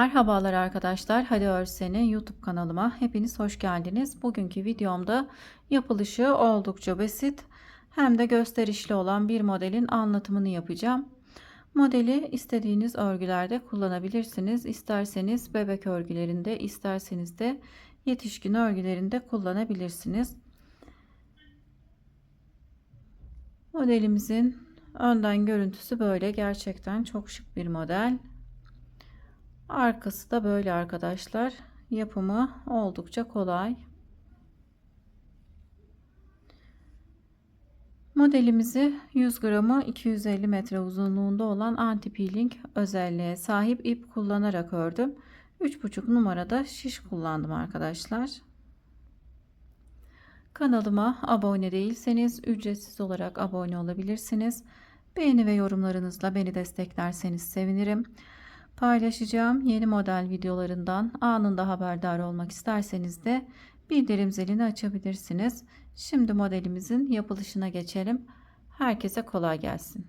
Merhabalar arkadaşlar. Hadi Örseni YouTube kanalıma hepiniz hoş geldiniz. Bugünkü videomda yapılışı oldukça basit hem de gösterişli olan bir modelin anlatımını yapacağım. Modeli istediğiniz örgülerde kullanabilirsiniz. İsterseniz bebek örgülerinde, isterseniz de yetişkin örgülerinde kullanabilirsiniz. Modelimizin önden görüntüsü böyle. Gerçekten çok şık bir model. Arkası da böyle arkadaşlar. Yapımı oldukça kolay. Modelimizi 100 gramı 250 metre uzunluğunda olan anti peeling özelliğe sahip ip kullanarak ördüm. 3,5 numarada şiş kullandım arkadaşlar. Kanalıma abone değilseniz ücretsiz olarak abone olabilirsiniz. Beğeni ve yorumlarınızla beni desteklerseniz sevinirim. Paylaşacağım yeni model videolarından anında haberdar olmak isterseniz de bildirim zilini açabilirsiniz. Şimdi modelimizin yapılışına geçelim. Herkese kolay gelsin.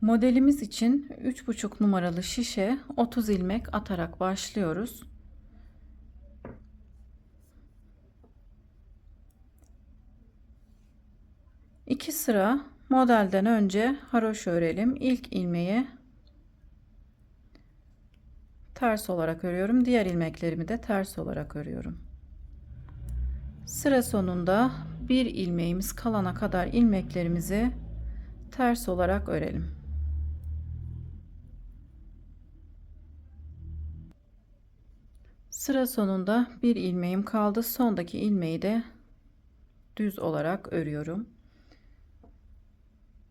Modelimiz için 3,5 numaralı şişe 30 ilmek atarak başlıyoruz. İki sıra modelden önce haroşa örelim. İlk ilmeği ters olarak örüyorum. Diğer ilmeklerimi de ters olarak örüyorum. Sıra sonunda bir ilmeğimiz kalana kadar ilmeklerimizi ters olarak örelim. Sıra sonunda bir ilmeğim kaldı. Sondaki ilmeği de düz olarak örüyorum.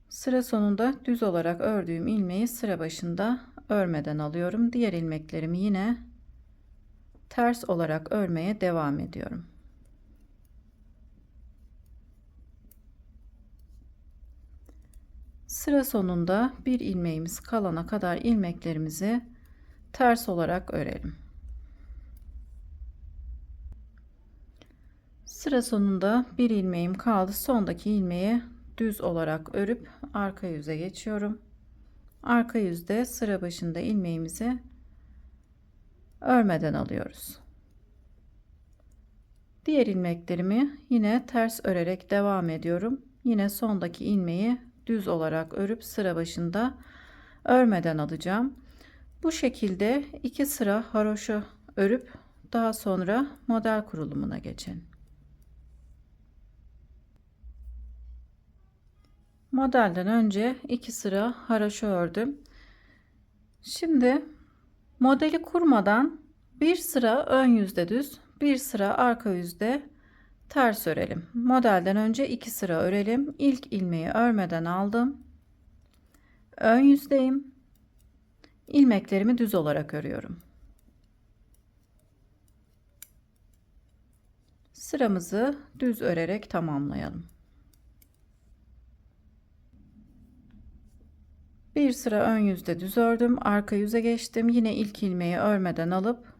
Sıra sonunda düz olarak ördüğüm ilmeği sıra başında örmeden alıyorum. Diğer ilmeklerimi yine ters olarak örmeye devam ediyorum. Sıra sonunda bir ilmeğimiz kalana kadar ilmeklerimizi ters olarak örelim. Sıra sonunda bir ilmeğim kaldı. Sondaki ilmeği düz olarak örüp arka yüze geçiyorum. Arka yüzde sıra başında ilmeğimizi örmeden alıyoruz. Diğer ilmeklerimi yine ters örerek devam ediyorum. Yine sondaki ilmeği düz olarak örüp sıra başında örmeden alacağım. Bu şekilde iki sıra haroşa örüp daha sonra model kurulumuna geçelim. Modelden önce iki sıra haraşo ördüm. Şimdi modeli kurmadan bir sıra ön yüzde düz, bir sıra arka yüzde ters örelim. Modelden önce iki sıra örelim. İlk ilmeği örmeden aldım. Ön yüzdeyim. İlmeklerimi düz olarak örüyorum. Sıramızı düz örerek tamamlayalım. Bir sıra ön yüzde düz ördüm. Arka yüze geçtim. Yine ilk ilmeği örmeden alıp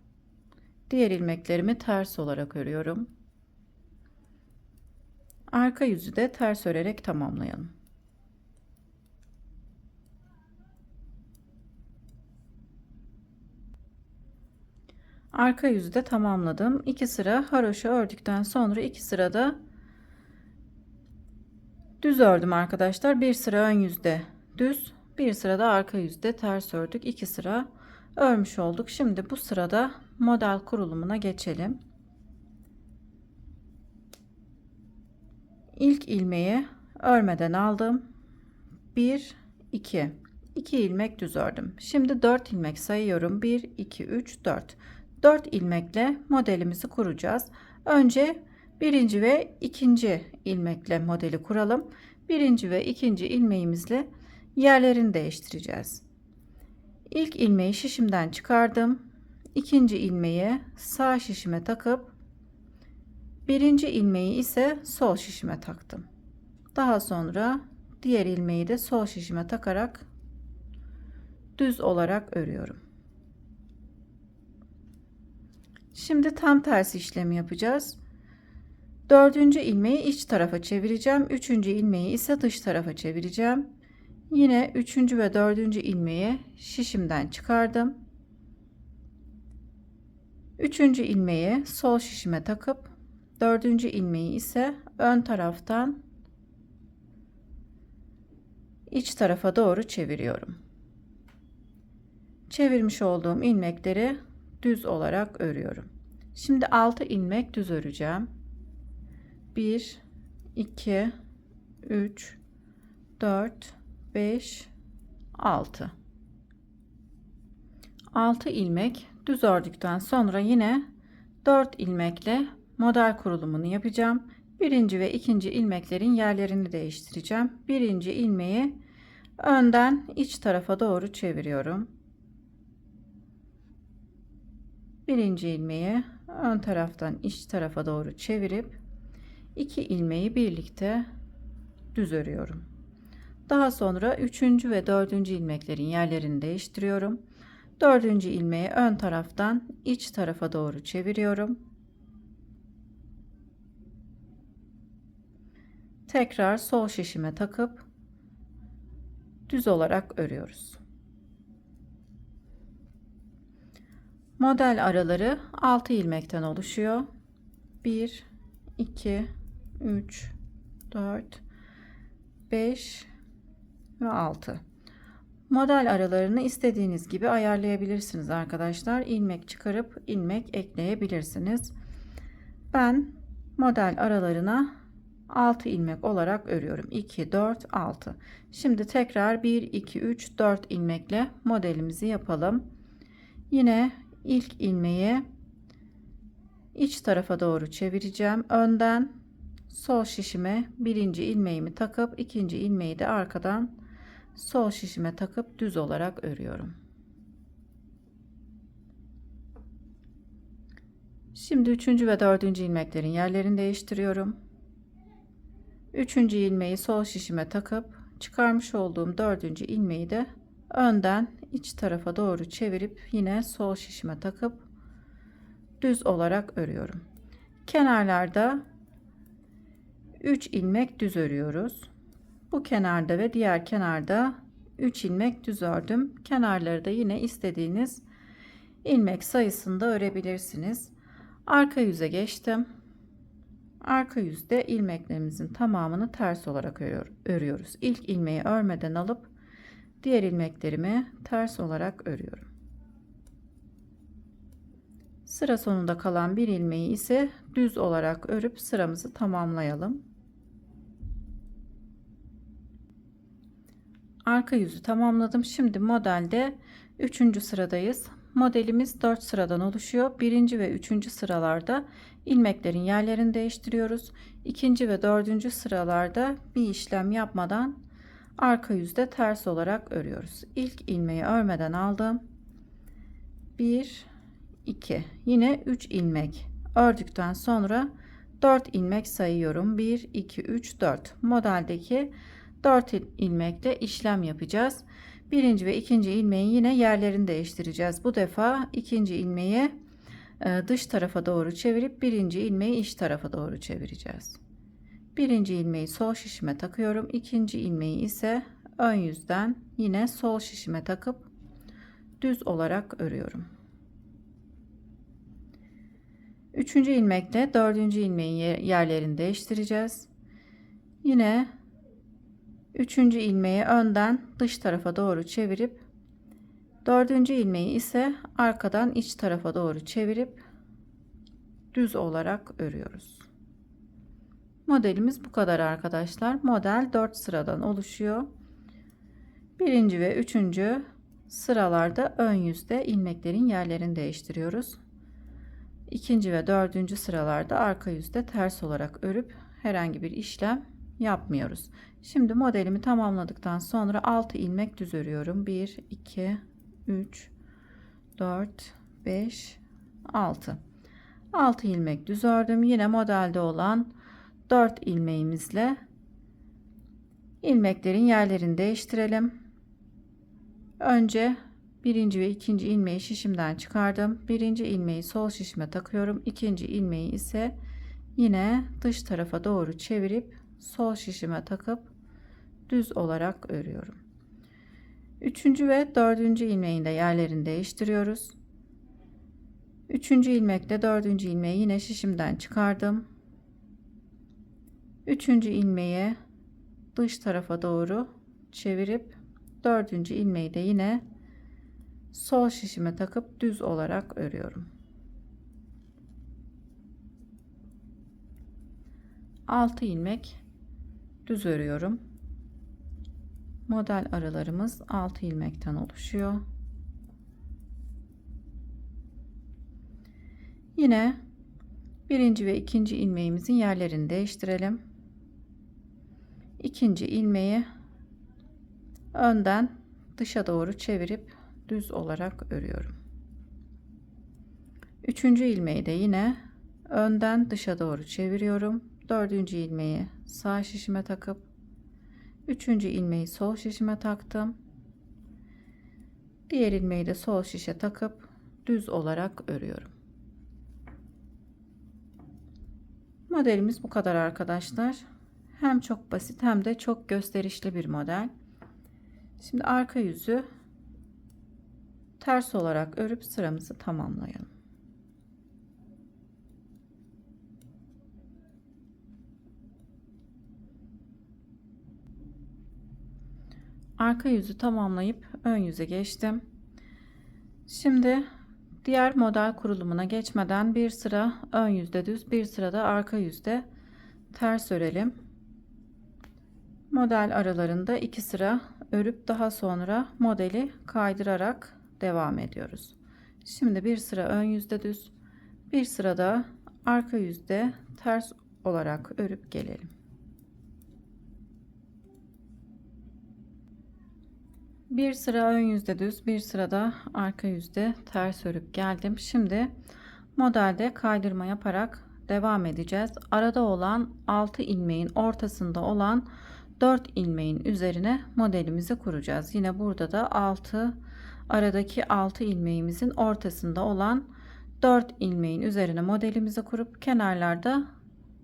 diğer ilmeklerimi ters olarak örüyorum. Arka yüzü de ters örerek tamamlayalım. Arka yüzü de tamamladım. 2 sıra haroşa ördükten sonra 2 sırada düz ördüm arkadaşlar. Bir sıra ön yüzde düz, bir sırada arka yüzde ters ördük. iki sıra örmüş olduk. Şimdi bu sırada model kurulumuna geçelim. İlk ilmeği örmeden aldım. 1 2 2 ilmek düz ördüm. Şimdi 4 ilmek sayıyorum. 1 2 3 4. 4 ilmekle modelimizi kuracağız. Önce birinci ve ikinci ilmekle modeli kuralım. Birinci ve ikinci ilmeğimizle yerlerini değiştireceğiz. İlk ilmeği şişimden çıkardım. İkinci ilmeği sağ şişime takıp birinci ilmeği ise sol şişime taktım. Daha sonra diğer ilmeği de sol şişime takarak düz olarak örüyorum. Şimdi tam tersi işlemi yapacağız. Dördüncü ilmeği iç tarafa çevireceğim. Üçüncü ilmeği ise dış tarafa çevireceğim. Yine üçüncü ve dördüncü ilmeği şişimden çıkardım. Üçüncü ilmeği sol şişime takıp dördüncü ilmeği ise ön taraftan iç tarafa doğru çeviriyorum. Çevirmiş olduğum ilmekleri düz olarak örüyorum. Şimdi 6 ilmek düz öreceğim. 1 2 3 4 5 6 6 ilmek düz ördükten sonra yine 4 ilmekle model kurulumunu yapacağım. Birinci ve ikinci ilmeklerin yerlerini değiştireceğim. Birinci ilmeği önden iç tarafa doğru çeviriyorum. Birinci ilmeği ön taraftan iç tarafa doğru çevirip iki ilmeği birlikte düz örüyorum. Daha sonra üçüncü ve dördüncü ilmeklerin yerlerini değiştiriyorum. Dördüncü ilmeği ön taraftan iç tarafa doğru çeviriyorum. Tekrar sol şişime takıp düz olarak örüyoruz. Model araları 6 ilmekten oluşuyor. 1 2 3 4 5 ve 6. Model aralarını istediğiniz gibi ayarlayabilirsiniz arkadaşlar. İlmek çıkarıp ilmek ekleyebilirsiniz. Ben model aralarına 6 ilmek olarak örüyorum. 2 4 6. Şimdi tekrar 1 2 3 4 ilmekle modelimizi yapalım. Yine ilk ilmeği iç tarafa doğru çevireceğim. Önden sol şişime birinci ilmeğimi takıp ikinci ilmeği de arkadan sol şişime takıp düz olarak örüyorum. Şimdi üçüncü ve dördüncü ilmeklerin yerlerini değiştiriyorum. Üçüncü ilmeği sol şişime takıp çıkarmış olduğum dördüncü ilmeği de önden iç tarafa doğru çevirip yine sol şişime takıp düz olarak örüyorum. Kenarlarda 3 ilmek düz örüyoruz. Bu kenarda ve diğer kenarda 3 ilmek düz ördüm. Kenarları da yine istediğiniz ilmek sayısında örebilirsiniz. Arka yüze geçtim. Arka yüzde ilmeklerimizin tamamını ters olarak örüyoruz. İlk ilmeği örmeden alıp diğer ilmeklerimi ters olarak örüyorum. Sıra sonunda kalan bir ilmeği ise düz olarak örüp sıramızı tamamlayalım. Arka yüzü tamamladım. Şimdi modelde 3. sıradayız. Modelimiz 4 sıradan oluşuyor. 1. ve 3. sıralarda ilmeklerin yerlerini değiştiriyoruz. 2. ve 4. sıralarda bir işlem yapmadan arka yüzde ters olarak örüyoruz. İlk ilmeği örmeden aldım. 1 2 yine 3 ilmek ördükten sonra 4 ilmek sayıyorum. 1 2 3 4 modeldeki 4 ilmekle işlem yapacağız. Birinci ve ikinci ilmeğin yine yerlerini değiştireceğiz. Bu defa ikinci ilmeği e, dış tarafa doğru çevirip birinci ilmeği iç tarafa doğru çevireceğiz. Birinci ilmeği sol şişime takıyorum. İkinci ilmeği ise ön yüzden yine sol şişime takıp düz olarak örüyorum. Üçüncü ilmekle dördüncü ilmeğin yerlerini değiştireceğiz. Yine üçüncü ilmeği önden dış tarafa doğru çevirip dördüncü ilmeği ise arkadan iç tarafa doğru çevirip düz olarak örüyoruz. Modelimiz bu kadar arkadaşlar. Model 4 sıradan oluşuyor. Birinci ve üçüncü sıralarda ön yüzde ilmeklerin yerlerini değiştiriyoruz. İkinci ve dördüncü sıralarda arka yüzde ters olarak örüp herhangi bir işlem yapmıyoruz. Şimdi modelimi tamamladıktan sonra 6 ilmek düz örüyorum. 1, 2, 3, 4, 5, 6. 6 ilmek düz ördüm. Yine modelde olan 4 ilmeğimizle ilmeklerin yerlerini değiştirelim. Önce birinci ve ikinci ilmeği şişimden çıkardım. Birinci ilmeği sol şişime takıyorum. İkinci ilmeği ise yine dış tarafa doğru çevirip sol şişime takıp düz olarak örüyorum. Üçüncü ve dördüncü ilmeğin de yerlerini değiştiriyoruz. Üçüncü ilmekle dördüncü ilmeği yine şişimden çıkardım. Üçüncü ilmeği dış tarafa doğru çevirip dördüncü ilmeği de yine sol şişime takıp düz olarak örüyorum. 6 ilmek düz örüyorum. Model aralarımız 6 ilmekten oluşuyor. Yine birinci ve ikinci ilmeğimizin yerlerini değiştirelim. İkinci ilmeği önden dışa doğru çevirip düz olarak örüyorum. Üçüncü ilmeği de yine önden dışa doğru çeviriyorum. Dördüncü ilmeği sağ şişime takıp üçüncü ilmeği sol şişime taktım. Diğer ilmeği de sol şişe takıp düz olarak örüyorum. Modelimiz bu kadar arkadaşlar. Hem çok basit hem de çok gösterişli bir model. Şimdi arka yüzü ters olarak örüp sıramızı tamamlayalım. Arka yüzü tamamlayıp ön yüze geçtim. Şimdi diğer model kurulumuna geçmeden bir sıra ön yüzde düz bir sırada arka yüzde ters örelim. Model aralarında iki sıra örüp daha sonra modeli kaydırarak devam ediyoruz. Şimdi bir sıra ön yüzde düz, bir sırada arka yüzde ters olarak örüp gelelim. Bir sıra ön yüzde düz, bir sırada arka yüzde ters örüp geldim. Şimdi modelde kaydırma yaparak devam edeceğiz. Arada olan 6 ilmeğin ortasında olan 4 ilmeğin üzerine modelimizi kuracağız. Yine burada da 6 aradaki 6 ilmeğimizin ortasında olan 4 ilmeğin üzerine modelimizi kurup kenarlarda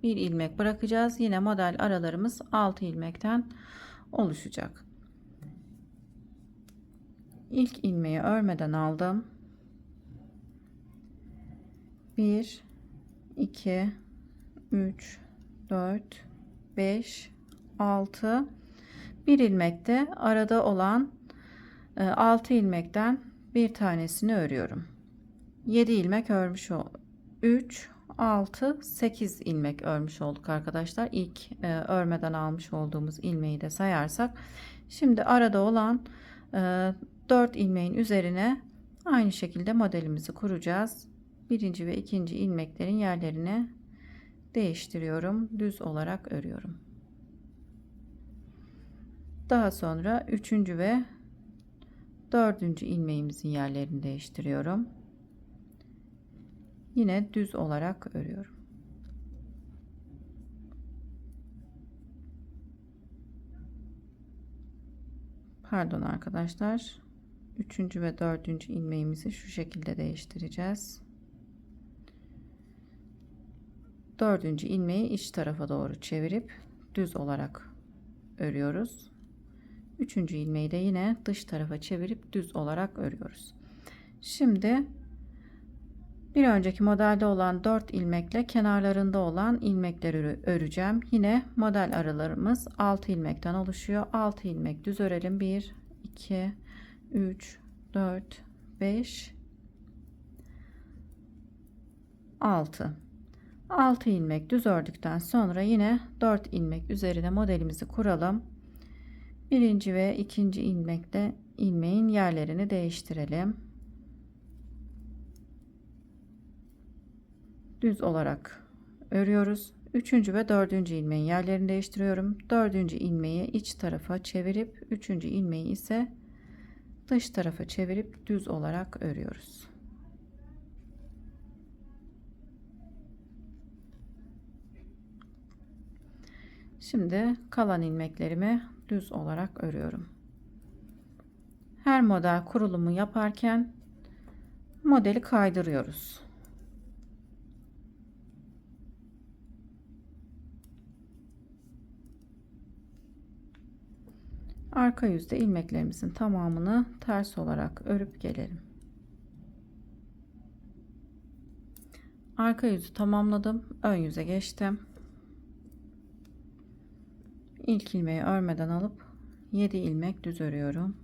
bir ilmek bırakacağız. Yine model aralarımız 6 ilmekten oluşacak. İlk ilmeği örmeden aldım. 1 2 3 4 5 6 bir ilmekte arada olan 6 e, ilmekten bir tanesini örüyorum. 7 ilmek örmüş ol 3 6 8 ilmek örmüş olduk arkadaşlar. İlk e, örmeden almış olduğumuz ilmeği de sayarsak şimdi arada olan 4 e, ilmeğin üzerine aynı şekilde modelimizi kuracağız. Birinci ve ikinci ilmeklerin yerlerini değiştiriyorum. Düz olarak örüyorum. Daha sonra üçüncü ve dördüncü ilmeğimizin yerlerini değiştiriyorum. Yine düz olarak örüyorum. Pardon arkadaşlar. Üçüncü ve dördüncü ilmeğimizi şu şekilde değiştireceğiz. Dördüncü ilmeği iç tarafa doğru çevirip düz olarak örüyoruz. Üçüncü ilmeği de yine dış tarafa çevirip düz olarak örüyoruz. Şimdi bir önceki modelde olan 4 ilmekle kenarlarında olan ilmekleri öreceğim. Yine model aralarımız 6 ilmekten oluşuyor. 6 ilmek düz örelim. 1 2 3 4 5 6 6 ilmek düz ördükten sonra yine 4 ilmek üzerine modelimizi kuralım birinci ve ikinci ilmekle ilmeğin yerlerini değiştirelim. Düz olarak örüyoruz. Üçüncü ve dördüncü ilmeğin yerlerini değiştiriyorum. Dördüncü ilmeği iç tarafa çevirip üçüncü ilmeği ise dış tarafa çevirip düz olarak örüyoruz. Şimdi kalan ilmeklerimi düz olarak örüyorum. Her model kurulumu yaparken modeli kaydırıyoruz. Arka yüzde ilmeklerimizin tamamını ters olarak örüp gelelim. Arka yüzü tamamladım. Ön yüze geçtim. İlk ilmeği örmeden alıp 7 ilmek düz örüyorum.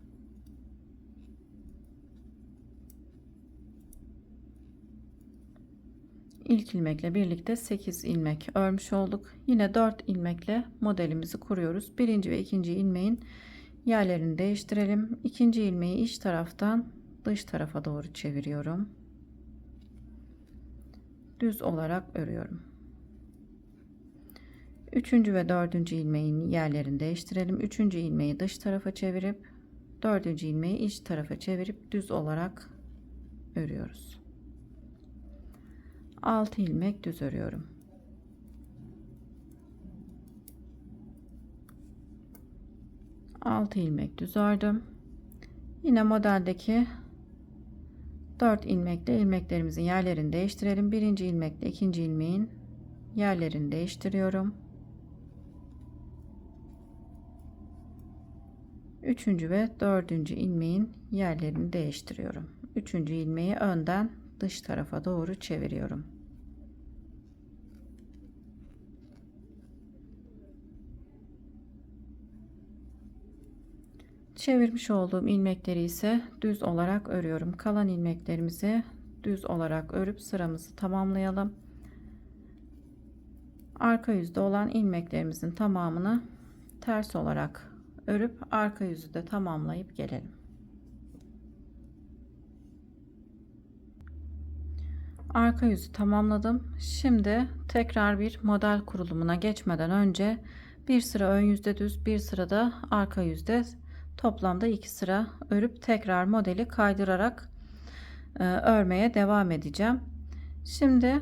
İlk ilmekle birlikte 8 ilmek örmüş olduk. Yine 4 ilmekle modelimizi kuruyoruz. Birinci ve ikinci ilmeğin yerlerini değiştirelim. İkinci ilmeği iç taraftan dış tarafa doğru çeviriyorum. Düz olarak örüyorum. Üçüncü ve dördüncü ilmeğin yerlerini değiştirelim. Üçüncü ilmeği dış tarafa çevirip dördüncü ilmeği iç tarafa çevirip düz olarak örüyoruz. 6 ilmek düz örüyorum. Altı ilmek düz ördüm. Yine modeldeki 4 ilmekle ilmeklerimizin yerlerini değiştirelim. Birinci ilmekle ikinci ilmeğin yerlerini değiştiriyorum. Üçüncü ve dördüncü ilmeğin yerlerini değiştiriyorum. Üçüncü ilmeği önden dış tarafa doğru çeviriyorum. Çevirmiş olduğum ilmekleri ise düz olarak örüyorum. Kalan ilmeklerimizi düz olarak örüp sıramızı tamamlayalım. Arka yüzde olan ilmeklerimizin tamamını ters olarak örüp arka yüzü de tamamlayıp gelelim. Arka yüzü tamamladım. Şimdi tekrar bir model kurulumuna geçmeden önce bir sıra ön yüzde düz, bir sırada arka yüzde toplamda iki sıra örüp tekrar modeli kaydırarak e, örmeye devam edeceğim. Şimdi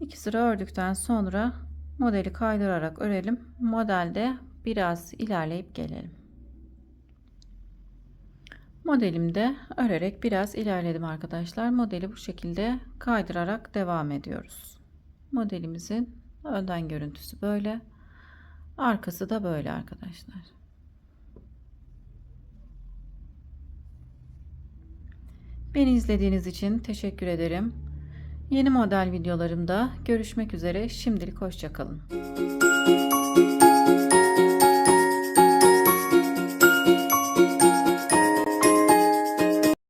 iki sıra ördükten sonra modeli kaydırarak örelim. Modelde biraz ilerleyip gelelim. Modelimde örerek biraz ilerledim arkadaşlar. Modeli bu şekilde kaydırarak devam ediyoruz. Modelimizin önden görüntüsü böyle. Arkası da böyle arkadaşlar. Beni izlediğiniz için teşekkür ederim. Yeni model videolarımda görüşmek üzere. Şimdilik hoşçakalın.